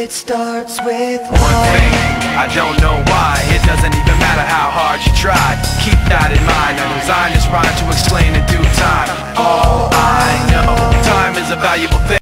It starts with One. Thing, I don't know why. It doesn't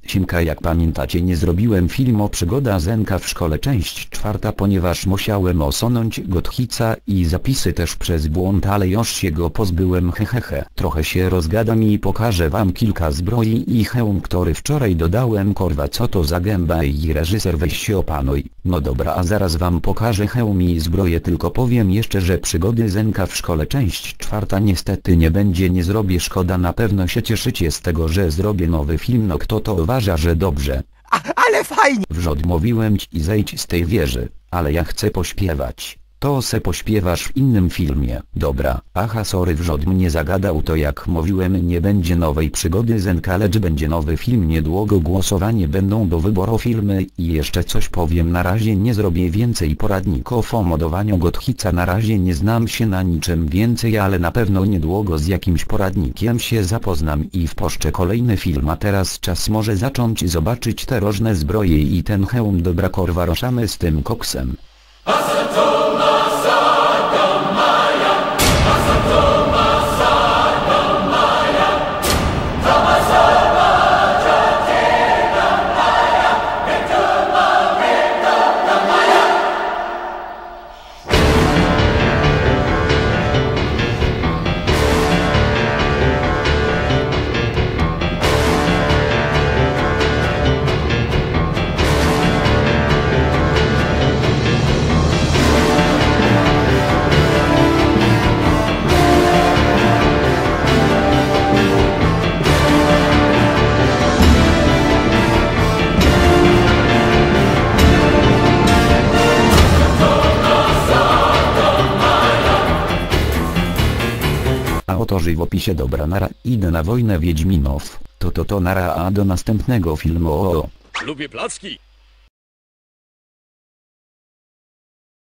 Simka jak pamiętacie nie zrobiłem film o przygoda Zenka w szkole część czwarta ponieważ musiałem osunąć Gothica i zapisy też przez błąd ale już się go pozbyłem hehehe. Trochę się rozgadam i pokażę wam kilka zbroi i hełm który wczoraj dodałem korwa co to za gęba i reżyser weź się opanuj. No dobra a zaraz wam pokażę hełm i zbroję tylko powiem jeszcze że przygody Zenka w szkole część czwarta niestety nie będzie nie zrobię szkoda na pewno się cieszycie z tego że zrobię nowy film no kto to uważa że dobrze. Ale fajnie! Wrzod mówiłem ci zejdź z tej wieży, ale ja chcę pośpiewać. To se pośpiewasz w innym filmie. Dobra, aha sorry wrzod mnie zagadał. To jak mówiłem nie będzie nowej przygody Zenka lecz będzie nowy film. Niedługo głosowanie będą do wyboru filmy. I jeszcze coś powiem. Na razie nie zrobię więcej poradników o modowaniu Gothica na razie nie znam się na niczym więcej ale na pewno niedługo z jakimś poradnikiem się zapoznam. I wpuszczę kolejny film. A teraz czas może zacząć zobaczyć te różne zbroje i ten hełm. Dobra korwa ruszamy z tym koksem. Hasatoma Sagama. A oto żyj w opisie dobra nara idę na wojnę Wiedźminów. To to to nara a do następnego filmu o. Lubię placki.